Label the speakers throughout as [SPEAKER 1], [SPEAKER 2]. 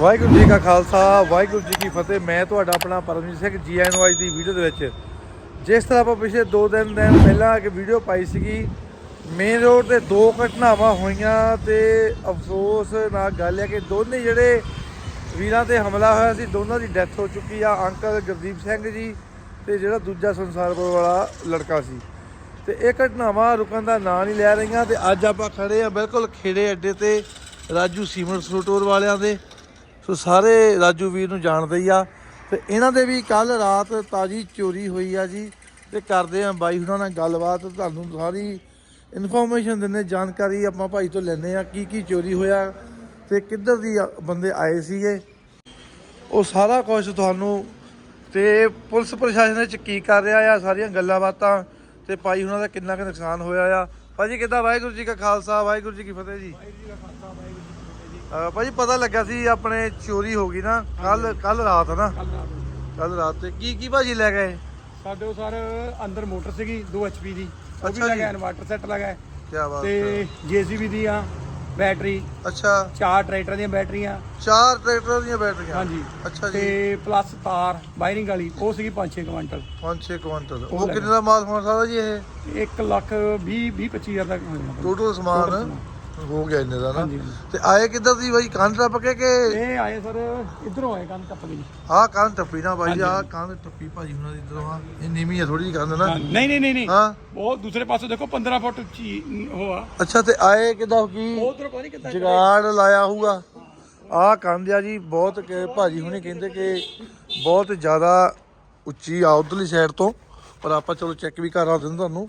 [SPEAKER 1] ਵਾਹਿਗੁਰੂ ਜੀ ਕਾ ਖਾਲਸਾ, ਵਾਹਿਗੁਰੂ ਜੀ ਕੀ ਫਤਿਹ। ਮੈਂ ਤੁਹਾਡਾ ਆਪਣਾ Paramjit Singh G N Y ਦੀ ਵੀਡੀਓ ਦੇ ਵਿੱਚ। ਜਿਸ ਤਰ੍ਹਾਂ ਆਪਾਂ ਪਿਛਲੇ 2 ਦਿਨ ਦਿਨ ਪਹਿਲਾਂ ਇੱਕ ਵੀਡੀਓ ਪਾਈ ਸੀਗੀ ਮੇਨ ਰੋਡ ਤੇ ਦੋ ਘਟਨਾਵਾਂ ਹੋਈਆਂ ਤੇ ਅਫਸੋਸ ਨਾਲ ਗੱਲ ਹੈ ਕਿ ਦੋਨੇ ਜਿਹੜੇ ਵੀਰਾਂ ਤੇ ਹਮਲਾ ਹੋਇਆ ਸੀ, ਦੋਨਾਂ ਦੀ ਡੈਥ ਹੋ ਚੁੱਕੀ ਆ, ਅੰਕਲ ਗੁਰਦੀਪ ਸਿੰਘ ਜੀ ਤੇ ਜਿਹੜਾ ਦੂਜਾ ਸੰਸਾਰਪੁਰ ਵਾਲਾ ਲੜਕਾ ਸੀ। ਤੇ ਇਹ ਘਟਨਾਵਾਂ ਰੁਕਣ ਦਾ ਨਾਂ ਨਹੀਂ ਲੈ ਰਹੀਆਂ ਤੇ ਅੱਜ ਆਪਾਂ ਖੜੇ ਆ ਬਿਲਕੁਲ ਖੇੜੇ ਅੱਡੇ ਤੇ, ਰਾਜੂ ਸੀਮੈਂਟ ਸਟੋਰ ਵਾਲਿਆਂ ਦੇ। ਸੋ ਸਾਰੇ ਰਾਜੂ ਵੀਰ ਨੂੰ ਜਾਣਦੇ ਹੀ ਆ। ਤੇ ਇਹਨਾਂ ਦੇ ਵੀ ਕੱਲ ਰਾਤ ਤਾਜੀ ਚੋਰੀ ਹੋਈ ਆ ਜੀ। ਤੇ ਕਰਦੇ ਆ ਬਾਈ ਉਹਨਾਂ ਨਾਲ ਗੱਲਬਾਤ। ਤੁਹਾਨੂੰ ਸਾਰੀ ਇਨਫੋਰਮੇਸ਼ਨ ਦਿੰਦੇ, ਜਾਣਕਾਰੀ ਆਪਾਂ ਭਾਈ ਤੋਂ ਲੈਂਦੇ ਆ ਕੀ ਕੀ ਚੋਰੀ ਹੋਇਆ ਤੇ ਕਿੱਧਰ ਦੀ ਬੰਦੇ ਆਏ ਸੀਗੇ। ਉਹ ਸਾਰਾ ਕੁਝ ਤੁਹਾਨੂੰ ਤੇ ਪੁਲਿਸ ਪ੍ਰਸ਼ਾਸਨ ਵਿੱਚ ਕੀ ਕਰ ਰਿਹਾ ਆ, ਸਾਰੀਆਂ ਗੱਲਾਂ ਬਾਤਾਂ ਤੇ ਭਾਈ ਉਹਨਾਂ ਦਾ ਕਿੰਨਾ ਕੁ ਨੁਕਸਾਨ ਹੋਇਆ ਆ। ਭਾਜੀ ਕਿੱਦਾਂ? ਵਾਹਿਗੁਰੂ ਜੀ ਕਾ ਖਾਲਸਾ, ਵਾਹਿਗੁਰੂ ਜੀ ਕੀ ਫਤਿਹ ਜੀ। ਅਹ ਭਾਜੀ ਪਤਾ ਲੱਗਾ ਸੀ ਆਪਣੇ ਚੋਰੀ ਹੋ ਗਈ ਨਾ ਕੱਲ ਕੱਲ ਰਾਤ ਨਾ। ਕੱਲ ਰਾਤ। ਤੇ ਕੀ ਕੀ ਭਾਜੀ ਲੈ ਗਏ?
[SPEAKER 2] ਸਾਡੇ ਉਹ ਸਰ ਅੰਦਰ ਮੋਟਰ ਸੀਗੀ 2 ਐਚਪੀ ਦੀ। ਉਹ ਵੀ
[SPEAKER 1] ਅੱਛਾ ਜੀ।
[SPEAKER 2] ਇਨਵਰਟਰ ਸੈੱਟ ਲਗਾ
[SPEAKER 1] ਕੀ ਬਾਤ ਹੈ।
[SPEAKER 2] ਤੇ ਜੀਸੀਬੀ ਦੀਆਂ ਬੈਟਰੀ
[SPEAKER 1] ਅੱਛਾ।
[SPEAKER 2] ਚਾਰ ਟਰੈਕਟਰ ਦੀਆਂ ਬੈਟਰੀਆਂ।
[SPEAKER 1] ਚਾਰ ਟਰੈਕਟਰਾਂ ਦੀਆਂ ਬੈਟਰੀਆਂ?
[SPEAKER 2] ਹਾਂਜੀ।
[SPEAKER 1] ਅੱਛਾ ਜੀ।
[SPEAKER 2] ਤੇ ਪਲੱਸ ਤਾਰ ਵਾਇਰਿੰਗ ਵਾਲੀ ਉਹ ਸੀਗੀ 5-6 ਕੁਇੰਟਲ।
[SPEAKER 1] 5-6 ਕੁਇੰਟਲ।
[SPEAKER 2] ਉਹ
[SPEAKER 1] ਉਹ
[SPEAKER 2] ਲੈ
[SPEAKER 1] ਕਿੰਨੇ ਦਾ ਮਾਲ ਹੋਣਾ ਸਾਰਾ ਜੀ ਇਹ?
[SPEAKER 2] 1 ਲੱਖ 20 20 25 ਹਜ਼ਾਰ ਤੱਕ ਹੋ
[SPEAKER 1] ਟੋਟਲ ਸਮਾਨ। ਹੋ ਗਿਆ ਇੰਨੇ ਦਾ ਨਾ।
[SPEAKER 2] ਹਾਂਜੀ, ਹਾਂਜੀ।
[SPEAKER 1] ਤੇ ਆਏ ਕਿੱਧਰ ਦੀ ਬਾਈ? ਕੰਨ ਟੱਪ ਕੇ ਕਿ
[SPEAKER 2] ਇਹ ਆਏ ਸਰ ਇਧਰੋਂ ਆਏ ਕੰਨ ਟੱਪ ਗਈ
[SPEAKER 1] ਆਹ ਕੰਨ ਟੱਪੀ ਨਾ ਬਾਈ ਆਹ ਕੰਨ ਟੱਪੀ ਭਾਜੀ ਉਹਨਾਂ ਦੀ ਇਧਰੋਂ ਆ ਇਹ ਨੀਵੀਂ ਆ ਥੋੜੀ ਜਿਹੀ ਕੰਨ ਨਾ।
[SPEAKER 2] ਨਹੀਂ ਨਹੀਂ ਨਹੀਂ ਨਹੀਂ।
[SPEAKER 1] ਹਾਂ।
[SPEAKER 2] ਉਹ ਦੂਸਰੇ ਪਾਸੇ ਦੇਖੋ 15 ਫੁੱਟ ਉੱਚੀ ਉਹ ਆ।
[SPEAKER 1] ਅੱਛਾ ਤੇ ਆਏ ਕਿੱਦਾਂ ਕੀ?
[SPEAKER 2] ਉਧਰੋਂ ਪਤਾ ਨਹੀਂ ਕਿੱਦਾਂ
[SPEAKER 1] ਜਗਾੜ ਲਾਇਆ ਹੋਊਗਾ। ਆਹ ਕੰਧ ਆ ਜੀ ਬਹੁਤ ਕਿ ਭਾਜੀ ਹੁਣੇ ਕਹਿੰਦੇ ਕਿ ਬਹੁਤ ਜ਼ਿਆਦਾ ਉੱਚੀ ਆ ਉਧਰਲੀ ਸਾਈਡ ਤੋਂ। ਪਰ ਆਪਾਂ ਚਲੋ ਚੈੱਕ ਵੀ ਕਰਾ ਦਿੰਦੇ ਤੁਹਾਨੂੰ।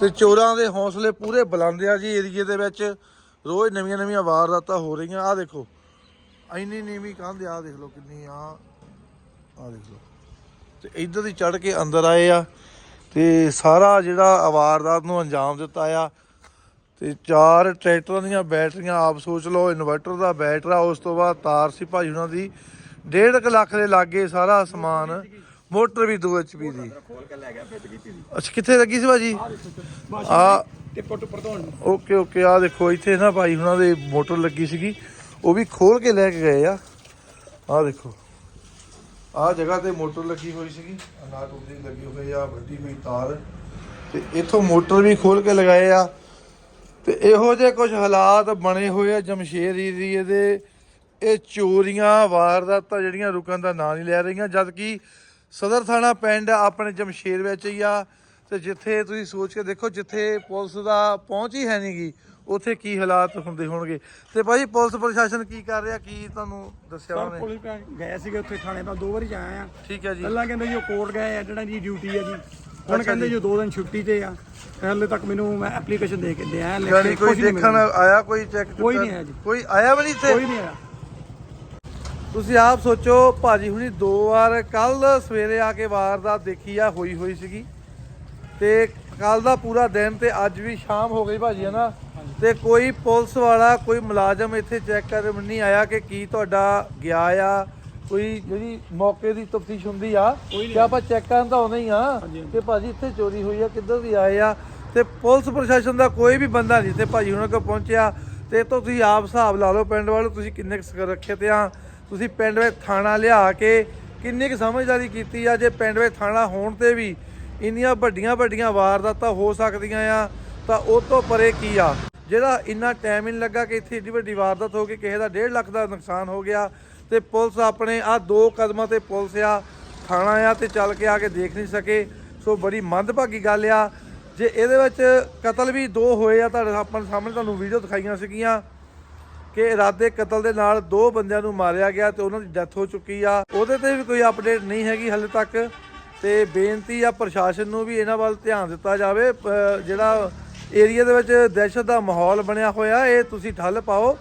[SPEAKER 1] ਤੇ ਚੋਰਾਂ ਦੇ ਹੌਸਲੇ ਪੂਰੇ ਬੁਲੰਦ ਆ ਜੀ ਏਰੀਏ ਦੇ ਵਿੱਚ। ਰੋਜ਼ ਨਵੀਆਂ ਨਵੀਆਂ ਵਾਰਦਾਤਾਂ ਹੋ ਰਹੀਆਂ। ਆਹ ਦੇਖੋ। ਇੰਨੀ ਨੀਵੀਂ ਕੰਧ ਆ ਦੇਖ ਲਓ ਕਿੰਨੀ ਆ। ਆਹ ਦੇਖ ਲਓ। ਤੇ ਇੱਧਰ ਦੀ ਚੜ ਕੇ ਅੰਦਰ ਆਏ ਆ ਤੇ ਸਾਰਾ ਜਿਹੜਾ ਵਾਰਦਾਤ ਨੂੰ ਅੰਜਾਮ ਦਿੱਤਾ ਆ। ਤੇ ਚਾਰ ਟਰੈਕਟਰਾਂ ਦੀਆਂ ਬੈਟਰੀਆਂ, ਆਪ ਸੋਚ ਲਓ, ਇਨਵਰਟਰ ਦਾ ਬੈਟਰਾ ਉਸ ਤੋਂ ਬਾਅਦ ਤਾਰ ਸੀ ਭਾਈ ਉਹਨਾਂ ਦੀ। 1.5 ਲੱਖ ਦੇ ਲਾਗੇ ਸਾਰਾ ਸਮਾਨ ਮੋਟਰ ਵੀ 2 HP ਦੀ।
[SPEAKER 2] ਖੋਲ ਕੇ ਲੈ ਗਿਆ ਫਿੱਟ ਕੀਤੀ ਸੀ।
[SPEAKER 1] ਅੱਛਾ ਕਿੱਥੇ ਲੱਗੀ ਸੀ ਭਾਜੀ? ਆ
[SPEAKER 2] ਟਿੱਪਰ ਟੁੱਪਰ ਧੋਣ ਨੂੰ।
[SPEAKER 1] ਓਕੇ ਓਕੇ ਆ ਦੇਖੋ ਇੱਥੇ ਨਾ ਭਾਈ ਉਹਨਾਂ ਦੇ ਮੋਟਰ ਲੱਗੀ ਸੀਗੀ। ਉਹ ਵੀ ਖੋਲ ਕੇ ਲੈ ਕੇ ਗਏ ਆ। ਆ ਦੇਖੋ ਆ ਜਗ੍ਹਾ ਤੇ ਮੋਟਰ ਲੱਗੀ ਹੋਈ ਸੀਗੀ। ਅਨਾਟ ਉੱਤੇ ਲੱਗੀ ਹੋਈ ਆ ਵੱਡੀ ਹੋਈ ਤਾਰ। ਤੇ ਇਥੋਂ ਮੋਟਰ ਵੀ ਖੋਲ ਕੇ ਲਗਾਏ ਆ। ਤੇ ਇਹੋ ਜਿਹੇ ਕੁਝ ਹਾਲਾਤ ਬਣੇ ਹੋਏ ਆ ਜਮਸ਼ੇਰ ਏਰੀਏ ਦੇ। ਇਹ ਚੋਰੀਆਂ ਵਾਰਦਾਤਾਂ ਜਿਹੜੀਆਂ ਰੁਕਣ ਦਾ ਨਾਂ ਨਹੀਂ ਲੈ ਰਹੀਆਂ ਜਦ ਕਿ ਸਦਰ ਥਾਣਾ ਪਿੰਡ ਆਪਣੇ ਜਮਸ਼ੇਰ ਵਿੱਚ ਹੀ ਆ ਤੇ ਜਿੱਥੇ ਤੁਸੀਂ ਸੋਚ ਕੇ ਦੇਖੋ ਜਿੱਥੇ ਪੁਲਿਸ ਦਾ ਪਹੁੰਚ ਹੀ ਹੈ ਨਹੀਂਗੀ ਉੱਥੇ ਕੀ ਹਾਲਾਤ ਹੁੰਦੇ ਹੋਣਗੇ। ਤੇ ਭਾਜੀ ਪੁਲਿਸ ਪ੍ਰਸ਼ਾਸਨ ਕੀ ਕਰ ਰਿਹਾ ਕੀ ਤੁਹਾਨੂੰ ਦੱਸਿਆ
[SPEAKER 2] ਸਰ
[SPEAKER 1] ਉਹਨੇ?
[SPEAKER 2] ਪੁਲਿਸ ਗਏ ਸੀਗੇ ਉੱਥੇ ਥਾਣੇ ਤੋਂ ਦੋ ਵਾਰੀ ਜਾਏ ਆ।
[SPEAKER 1] ਠੀਕ ਹੈ ਜੀ।
[SPEAKER 2] ਪਹਿਲਾਂ ਕਹਿੰਦੇ ਜੀ ਉਹ ਕੋਰਟ ਗਏ ਆ ਜਿਹੜਾ ਜੀ ਡਿਊਟੀ ਆ ਜੀ। ਹੁਣ ਕਹਿੰਦੇ
[SPEAKER 1] ਜੀ।
[SPEAKER 2] ਦੋ ਦਿਨ ਛੁੱਟੀ ਤੇ ਆ। ਹਾਲੇ ਤੱਕ ਮੈਨੂੰ ਮੈਂ ਐਪਲੀਕੇਸ਼ਨ ਦੇ ਕੇ ਦਿਆ
[SPEAKER 1] ਯਾਨੀ ਕੋਈ ਦੇਖਣ ਆਇਆ ਕੋਈ ਚੈੱਕ
[SPEAKER 2] ਕੋਈ ਨਹੀਂ ਆਇਆ ਜੀ।
[SPEAKER 1] ਕੋਈ ਆਇਆ ਵੀ ਨਹੀਂ ਇੱਥੇ?
[SPEAKER 2] ਕੋਈ ਨਹੀਂ ਆਇਆ।
[SPEAKER 1] ਤੁਸੀਂ ਆਪ ਸੋਚੋ ਭਾਜੀ ਹੁਣੀ ਦੋ ਵਾਰ ਕੱਲ ਸਵੇਰੇ ਆ ਕੇ ਵਾਰਦਾਤ ਦੇਖੀ ਆ ਹੋਈ ਹੋਈ ਸੀਗੀ। ਤੇ ਕੱਲ ਦਾ ਪੂਰਾ ਦਿਨ ਤੇ ਅੱਜ ਵੀ ਸ਼ਾਮ ਹੋ ਗਈ ਭਾਜੀ ਹੈ ਨਾ ਤੇ ਕੋਈ ਪੁਲਿਸ ਵਾਲਾ ਕੋਈ ਮੁਲਾਜ਼ਮ ਇੱਥੇ ਚੈੱਕ ਕਰਨ ਨਹੀਂ ਆਇਆ ਕਿ ਕੀ ਤੁਹਾਡਾ ਗਿਆ ਆ ਕੋਈ ਜਿਹੜੀ ਮੌਕੇ ਦੀ ਤਫਤੀਸ਼ ਹੁੰਦੀ ਆ ਕਿ ਆਪਾਂ ਚੈੱਕ ਕਰਨ ਤਾਂ ਆਉਂਦੇ ਹੀ ਆ। ਕਿ ਭਾਜੀ ਇੱਥੇ ਚੋਰੀ ਹੋਈ ਆ ਕਿੱਧਰ ਦੀ ਆਏ ਆ? ਤੇ ਪੁਲਿਸ ਪ੍ਰਸ਼ਾਸਨ ਦਾ ਕੋਈ ਵੀ ਬੰਦਾ ਨਹੀਂ ਇੱਥੇ ਭਾਜੀ ਉਹਨਾਂ ਕੋਲ ਪਹੁੰਚਿਆ। ਤੇ ਤੋਂ ਤੁਸੀਂ ਆਪ ਹਿਸਾਬ ਲਾ ਲਓ ਪਿੰਡ ਵਾਲੇ ਤੁਸੀਂ ਕਿੰਨੇ ਕੁ ਸੁਰੱਖਿਅਤ ਆ? ਤੁਸੀਂ ਪਿੰਡ ਵਿੱਚ ਥਾਣਾ ਲਿਆ ਕੇ ਕਿੰਨੀ ਕੁ ਸਮਝਦਾਰੀ ਕੀਤੀ ਆ? ਜੇ ਪਿੰਡ ਵਿੱਚ ਥਾਣਾ ਹੋਣ ਤੇ ਵੀ ਇੰਨੀਆਂ ਵੱਡੀਆਂ ਵੱਡੀਆਂ ਵਾਰਦਾਤਾਂ ਹੋ ਸਕਦੀਆਂ ਆ, ਤਾਂ ਉਹ ਤੋਂ ਪਰੇ ਕੀ ਆ? ਜਿਹੜਾ ਇੰਨਾ ਟਾਈਮ ਹੀ ਨਹੀਂ ਲੱਗਾ ਕਿ ਇੱਥੇ ਏਡੀ ਵੱਡੀ ਵਾਰਦਾਤ ਹੋ ਗਈ, ਕਿਸੇ ਦਾ 1.5 ਲੱਖ ਦਾ ਨੁਕਸਾਨ ਹੋ ਗਿਆ ਤੇ ਪੁਲਿਸ ਆਪਣੇ ਆ ਦੋ ਕਦਮਾਂ ਤੇ ਪੁਲਿਸ ਆ, ਥਾਣਾ ਆ ਤੇ ਚੱਲ ਕੇ ਆ ਕੇ ਦੇਖ ਨਹੀਂ ਸਕੇ। ਸੋ ਬੜੀ ਮੰਦਭਾਗੀ ਗੱਲ ਆ। ਜੇ ਇਹਦੇ ਵਿੱਚ ਕਤਲ ਵੀ ਦੋ ਹੋਏ ਆ, ਤੁਹਾਡੇ ਆਪਾਂ ਸਾਹਮਣੇ ਤੁਹਾਨੂੰ ਵੀਡੀਓ ਦਿਖਾਈਆਂ ਸੀਗੀਆਂ। ਕਿ ਇਰਾਦੇ ਕਤਲ ਦੇ ਨਾਲ ਦੋ ਬੰਦਿਆਂ ਨੂੰ ਮਾਰਿਆ ਗਿਆ ਤੇ ਉਹਨਾਂ ਦੀ ਡੈਥ ਹੋ ਚੁੱਕੀ ਆ। ਉਹਦੇ ਤੇ ਵੀ ਕੋਈ ਅਪਡੇਟ ਨਹੀਂ ਹੈਗੀ ਹਾਲੇ ਤੱਕ ਤੇ ਬੇਨਤੀ ਆ ਪ੍ਰਸ਼ਾਸਨ ਨੂੰ ਵੀ ਇਹਨਾਂ ਵੱਲ ਧਿਆਨ ਦਿੱਤਾ ਜਾਵੇ। ਜਿਹੜਾ ਏਰੀਆ ਦੇ ਵਿੱਚ ਦਹਿਸ਼ਤ ਦਾ ਮਾਹੌਲ ਬਣਿਆ ਹੋਇਆ, ਇਹ ਤੁਸੀਂ ਠੱਲ ਪਾਓ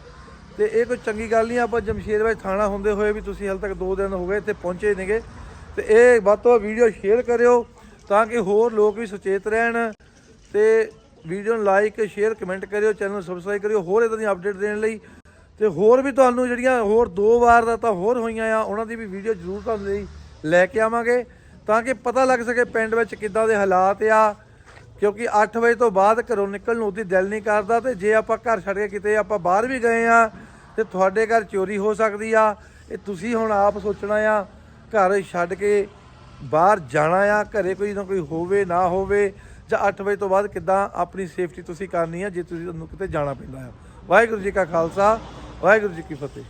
[SPEAKER 1] ਤੇ ਇਹ ਕੋਈ ਚੰਗੀ ਗੱਲ ਨਹੀਂ, ਆਪਾਂ ਜਮਸ਼ੇਰ ਵਿੱਚ ਥਾਣਾ ਹੁੰਦੇ ਹੋਏ ਵੀ ਤੁਸੀਂ ਹਾਲੇ ਤੱਕ 2 ਦਿਨ ਹੋ ਗਏ ਇੱਥੇ ਪਹੁੰਚੇ ਨਹੀਂਗੇ ਤੇ ਇਹ ਵੱਧ ਤੋਂ ਵੱਧ ਵੀਡੀਓ ਸ਼ੇਅਰ ਕਰਿਓ ਤਾਂ ਕਿ ਹੋਰ ਲੋਕ ਵੀ ਸੁਚੇਤ ਰਹਿਣ ਤੇ ਵੀਡੀਓ ਨੂੰ ਲਾਈਕ ਸ਼ੇਅਰ ਕਮੈਂਟ ਕਰਿਓ ਚੈਨਲ ਨੂੰ ਸਬਸਕ੍ਰਾਈਬ ਕਰਿਓ, ਹੋਰ ਇਦਾਂ ਦੀ ਅਪਡੇਟ ਦੇਣ ਲਈ ਤੇ ਹੋਰ ਵੀ ਤੁਹਾਨੂੰ ਜਿਹੜੀਆਂ ਹੋਰ ਦੋ ਵਾਰ ਦਾ ਤਾਂ ਹੋਰ ਹੋਈਆਂ ਆ, ਉਹਨਾਂ ਦੀ ਵੀ ਵੀਡੀਓ ਜ਼ਰੂਰ ਤੁਹਾਨੂੰ ਲਈ ਲੈ ਕੇ ਆਵਾਂਗੇ ਤਾਂ ਕਿ ਪਤਾ ਲੱਗ ਸਕੇ ਪਿੰਡ ਵਿੱਚ ਕਿੱਦਾਂ ਦੇ ਹਾਲਾਤ ਆ। ਕਿਉਂਕਿ 8 ਵਜੇ ਤੋਂ ਬਾਅਦ ਘਰੋਂ ਨਿਕਲਣ ਨੂੰ ਉਹਦੀ ਦਿਲ ਨਹੀਂ ਕਰਦਾ ਤੇ ਜੇ ਆਪਾਂ ਘਰ ਛੱਡ ਕੇ ਕਿਤੇ ਆਪਾਂ ਬਾਹਰ ਵੀ ਗਏ ਆ, ਤੇ ਤੁਹਾਡੇ ਘਰ ਚੋਰੀ ਹੋ ਸਕਦੀ ਆ। ਇਹ ਤੁਸੀਂ ਹੁਣ ਆਪ ਸੋਚਣਾ ਆ, ਘਰ ਛੱਡ ਕੇ ਬਾਹਰ ਜਾਣਾ ਆ, ਘਰੇ ਕੋਈ ਨਾ ਕੋਈ ਹੋਵੇ, ਨਾ ਹੋਵੇ, ਜਾਂ 8 ਵਜੇ ਤੋਂ ਬਾਅਦ ਕਿੱਦਾਂ ਆਪਣੀ ਸੇਫਟੀ ਤੁਸੀਂ ਕਰਨੀ ਆ, ਜੇ ਤੁਸੀਂ ਤੁਹਾਨੂੰ ਕਿਤੇ ਜਾਣਾ ਪੈਂਦਾ ਆ। ਵਾਹਿਗੁਰੂ ਜੀ ਕਾ ਖਾਲਸਾ ਵਾਹਿਗੁਰੂ ਜੀ ਕੀ ਫਤਿਹ